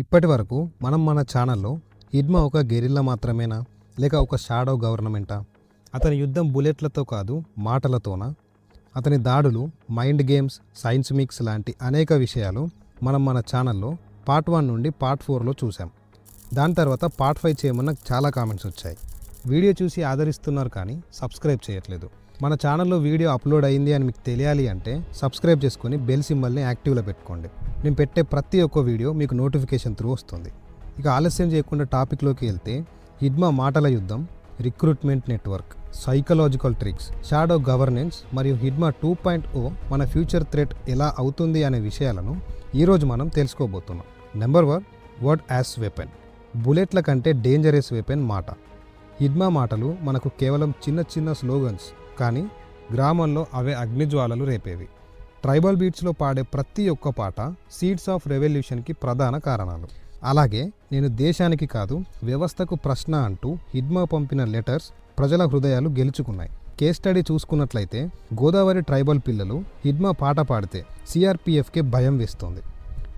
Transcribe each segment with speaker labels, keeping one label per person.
Speaker 1: ఇప్పటి వరకు మనం మన ఛానల్లో ఇడ్మా ఒక గెరిల్లా మాత్రమేనా? లేక ఒక షాడో గవర్నమెంటా? అతని యుద్ధం బుల్లెట్లతో కాదు మాటలతోనా? అతని దాడులు మైండ్ గేమ్స్ సైన్స్ మిక్స్ లాంటి అనేక విషయాలు మనం మన ఛానల్లో పార్ట్ వన్ నుండి పార్ట్ ఫోర్లో చూసాం దాని తర్వాత పార్ట్ ఫైవ్ చేయమన్న చాలా కామెంట్స్ వచ్చాయి. వీడియో చూసి ఆదరిస్తున్నారు కానీ సబ్స్క్రైబ్ చేయట్లేదు. మన ఛానల్లో వీడియో అప్లోడ్ అయింది అని మీకు తెలియాలి అంటే సబ్స్క్రైబ్ చేసుకొని బెల్ సింబల్ని యాక్టివ్లో పెట్టుకోండి. నేను పెట్టే ప్రతి ఒక్క వీడియో మీకు నోటిఫికేషన్ త్రూ వస్తుంది. ఇక ఆలస్యం చేయకుండా టాపిక్లోకి వెళ్తే హిడ్మా మాటల యుద్ధం recruitment network psychological tricks shadow governance మరియు హిడ్మా టూ పాయింట్ ఓ మన ఫ్యూచర్ థ్రెట్ ఎలా అవుతుంది అనే విషయాలను ఈరోజు మనం తెలుసుకోబోతున్నాం. Number one word as weapon? బుల్లెట్ల కంటే డేంజరస్ వెపన్ మాట. హిడ్మా మాటలు మనకు కేవలం చిన్న చిన్న స్లోగన్స్ కానీ గ్రామంలో అవే అగ్నిజ్వాలలు రేపేవి. ట్రైబల్ బీట్స్లో పాడే ప్రతి ఒక్క పాట సీడ్స్ ఆఫ్ రెవల్యూషన్కి ప్రధాన కారణాలు. అలాగే నేను దేశానికి కాదు వ్యవస్థకు ప్రశ్న అంటూ హిడ్మా పంపిన లెటర్స్ ప్రజల హృదయాలు గెలుచుకున్నాయి. కేస్ స్టడీ చూసుకున్నట్లయితే గోదావరి ట్రైబల్ పిల్లలు హిడ్మా పాట పాడితే సిఆర్పిఎఫ్కే భయం వేస్తోంది.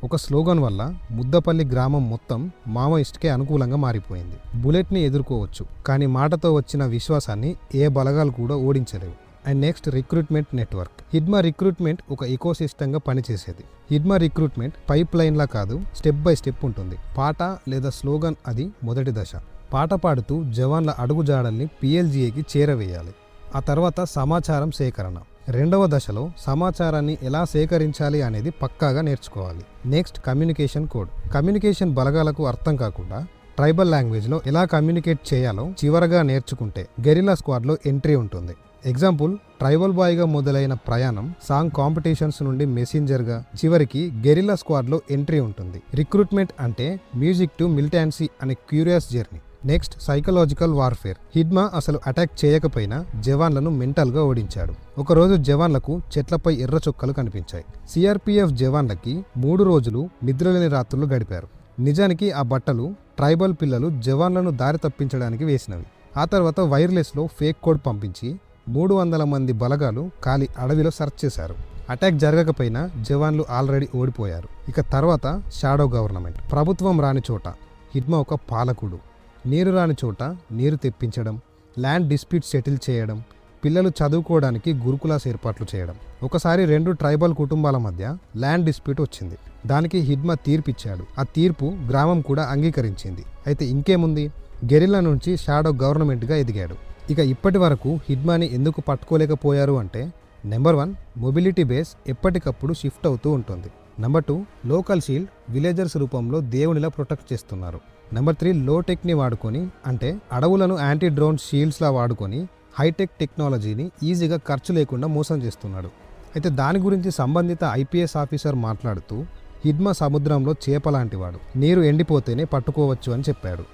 Speaker 1: ఒక స్లోగన్ వల్ల ముద్దపల్లి గ్రామం మొత్తం మావోయిస్ట్కే అనుకూలంగా మారిపోయింది. బుల్లెట్ని ఎదుర్కోవచ్చు కానీ మాటతో వచ్చిన విశ్వాసాన్ని ఏ బలగాలు కూడా ఓడించలేవు. And next recruitment network. Hidma recruitment ఒక ఇకోసిస్టంగా పనిచేసేది. హిడ్మా రిక్రూట్మెంట్ పైప్ లైన్లా కాదు స్టెప్ బై స్టెప్ ఉంటుంది. పాట లేదా స్లోగన్ అది మొదటి దశ. పాట పాడుతూ జవాన్ల అడుగుజాడల్ని పిఎల్జీఏకి చేరవేయాలి. ఆ తర్వాత సమాచారం సేకరణ. రెండవ దశలో సమాచారాన్ని ఎలా సేకరించాలి అనేది పక్కాగా నేర్చుకోవాలి. Next communication code. కమ్యూనికేషన్ బలగాలకు అర్థం కాకుండా ట్రైబల్ లాంగ్వేజ్లో ఎలా కమ్యూనికేట్ చేయాలో చివరగా నేర్చుకుంటే గెరిలా స్క్వాడ్లో ఎంట్రీ ఉంటుంది. ఎగ్జాంపుల్ ట్రైబల్ బాయ్గా మొదలైన ప్రయాణం సాంగ్ కాంపిటీషన్స్ నుండి మెసెంజర్గా చివరికి గెరిలా స్క్వాడ్లో ఎంట్రీ ఉంటుంది. రిక్రూట్మెంట్ అంటే మ్యూజిక్ టు మిలిటాన్సీ అనే curious journey. Next psychological warfare. Hidma అసలు అటాక్ చేయకపోయినా జవాన్లను మెంటల్గా ఓడించాడు. ఒకరోజు జవాన్లకు చెట్లపై ఎర్ర చుక్కలు కనిపించాయి. సిఆర్పిఎఫ్ జవాన్లకి మూడు రోజులు నిద్రలేని రాత్రులు గడిపారు. నిజానికి ఆ బట్టలు ట్రైబల్ పిల్లలు జవాన్లను దారి తప్పించడానికి వేసినవి. ఆ తర్వాత వైర్లెస్లో ఫేక్ కోడ్ పంపించి మూడు వందల మంది బలగాలు ఖాళీ అడవిలో సెర్చ్ చేశారు. అటాక్ జరగకపోయినా జవాన్లు ఆల్రెడీ ఓడిపోయారు. ఇక తర్వాత షాడో గవర్నమెంట్. ప్రభుత్వం రాని చోట హిడ్మా ఒక పాలకుడు. నీరు రాని చోట నీరు తెప్పించడం ల్యాండ్ డిస్ప్యూట్ సెటిల్ చేయడం పిల్లలు చదువుకోవడానికి గురుకులాస్ ఏర్పాట్లు చేయడం. ఒకసారి రెండు ట్రైబల్ కుటుంబాల మధ్య ల్యాండ్ డిస్ప్యూట్ వచ్చింది. దానికి హిడ్మా తీర్పిచ్చాడు. ఆ తీర్పు గ్రామం కూడా అంగీకరించింది. అయితే ఇంకేముంది? గెరిల్లా నుంచి షాడో గవర్నమెంట్గా ఎదిగాడు. ఇక ఇప్పటి వరకు హిడ్మాని ఎందుకు పట్టుకోలేకపోయారు అంటే నెంబర్ వన్ మొబిలిటీ బేస్ ఎప్పటికప్పుడు షిఫ్ట్ అవుతూ ఉంటుంది. Number two local shield villagers రూపంలో దేవునిలా ప్రొటెక్ట్ చేస్తున్నారు. నెంబర్ త్రీ లో టెక్ని వాడుకొని అంటే అడవులను యాంటీ డ్రోన్ షీల్డ్స్లా వాడుకొని హైటెక్ టెక్నాలజీని ఈజీగా ఖర్చు లేకుండా మోసం చేస్తున్నాడు. అయితే దాని గురించి సంబంధిత ఐపీఎస్ ఆఫీసర్ మాట్లాడుతూ హిడ్మా సముద్రంలో చేప లాంటివాడు. నీరు ఎండిపోతేనే పట్టుకోవచ్చు అని చెప్పాడు.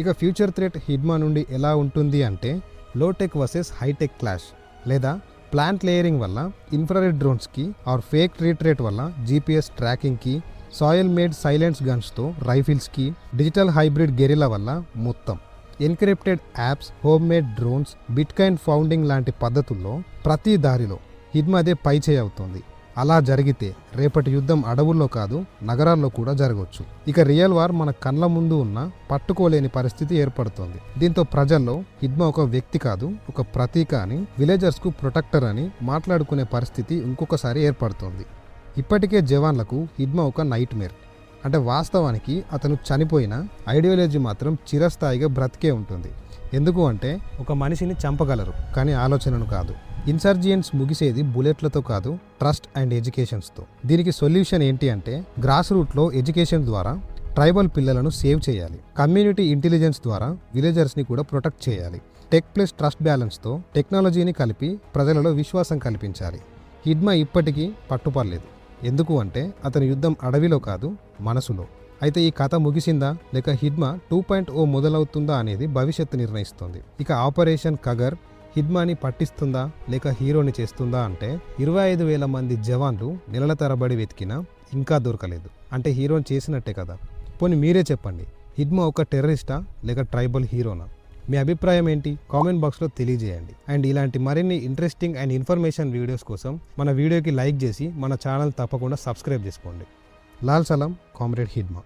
Speaker 1: ఇక ఫ్యూచర్ థ్రెట్ హిడ్మా నుండి ఎలా ఉంటుంది అంటే low tech versus high tech clash లేదా ప్లాంట్ లేయరింగ్ వల్ల ఇన్ఫ్రారెడ్ డ్రోన్స్కి ఆర్ ఫేక్ రీట్రేట్ వల్ల జీపీఎస్ ట్రాకింగ్కి సాయిల్ మేడ్ సైలెన్స్ గన్స్తో రైఫిల్స్కి డిజిటల్ హైబ్రిడ్ గెరిల వల్ల మొత్తం. Encrypted apps home made drones bitcoin funding లాంటి పద్ధతుల్లో ప్రతి దారిలో హిద్మదే పై చేయి అవుతుంది. అలా జరిగితే రేపటి యుద్ధం అడవుల్లో కాదు నగరాల్లో కూడా జరగవచ్చు ఇక రియల్ వార్ మన కళ్ళ ముందు ఉన్న పట్టుకోలేని పరిస్థితి ఏర్పడుతుంది. దీంతో ప్రజల్లో హిడ్మా ఒక వ్యక్తి కాదు ఒక ప్రతీక అని విలేజర్స్కు ప్రొటెక్టర్ అని మాట్లాడుకునే పరిస్థితి ఇంకొకసారి ఏర్పడుతుంది. ఇప్పటికే జవాన్లకు హిడ్మా ఒక నైట్ మేర్ అంటే వాస్తవానికి అతను చనిపోయిన ఐడియాలజీ మాత్రం చిరస్థాయిగా బ్రతికే ఉంటుంది. ఎందుకు అంటే ఒక మనిషిని చంపగలరు కానీ ఆలోచనను కాదు. ఇన్సర్జియన్స్ ముగిసేది బుల్లెట్లతో కాదు ట్రస్ట్ అండ్ ఎడ్యుకేషన్స్తో దీనికి సొల్యూషన్ ఏంటి అంటే గ్రాస్ రూట్లో ఎడ్యుకేషన్ ద్వారా ట్రైబల్ పిల్లలను సేవ్ చేయాలి. కమ్యూనిటీ ఇంటెలిజెన్స్ ద్వారా విలేజర్స్ని కూడా ప్రొటెక్ట్ చేయాలి. టెక్ ప్లస్ ట్రస్ట్ బ్యాలెన్స్తో టెక్నాలజీని కలిపి ప్రజలలో విశ్వాసం కల్పించాలి. హిడ్మా ఇప్పటికీ పట్టుపడలేదు. ఎందుకు అంటే అతని యుద్ధం అడవిలో కాదు మనసులో. అయితే ఈ కథ ముగిసిందా? లేక హిడ్మా టూ పాయింట్ ఓ మొదలవుతుందా అనేది భవిష్యత్తు నిర్ణయిస్తుంది. ఇక ఆపరేషన్ కగర్ హిడ్మాని పట్టిస్తుందా? లేక హీరోని చేస్తుందా అంటే ఇరవై ఐదు వేల మంది జవాన్లు నెలల తరబడి వెతికినా ఇంకా దొరకలేదు. అంటే హీరోని చేసినట్టే కదా? పోనీ మీరే చెప్పండి. హిడ్మా ఒక టెర్రరిస్టా? లేక ట్రైబల్ హీరోనా? మీ అభిప్రాయం ఏంటి? కామెంట్ బాక్స్లో తెలియజేయండి. అండ్ ఇలాంటి మరిన్ని ఇంట్రెస్టింగ్ అండ్ ఇన్ఫర్మేషన్ వీడియోస్ కోసం మన వీడియోకి లైక్ చేసి మన ఛానల్ తప్పకుండా సబ్స్క్రైబ్ చేసుకోండి. లాల్ సలాం కామ్రేడ్ హిడ్మా.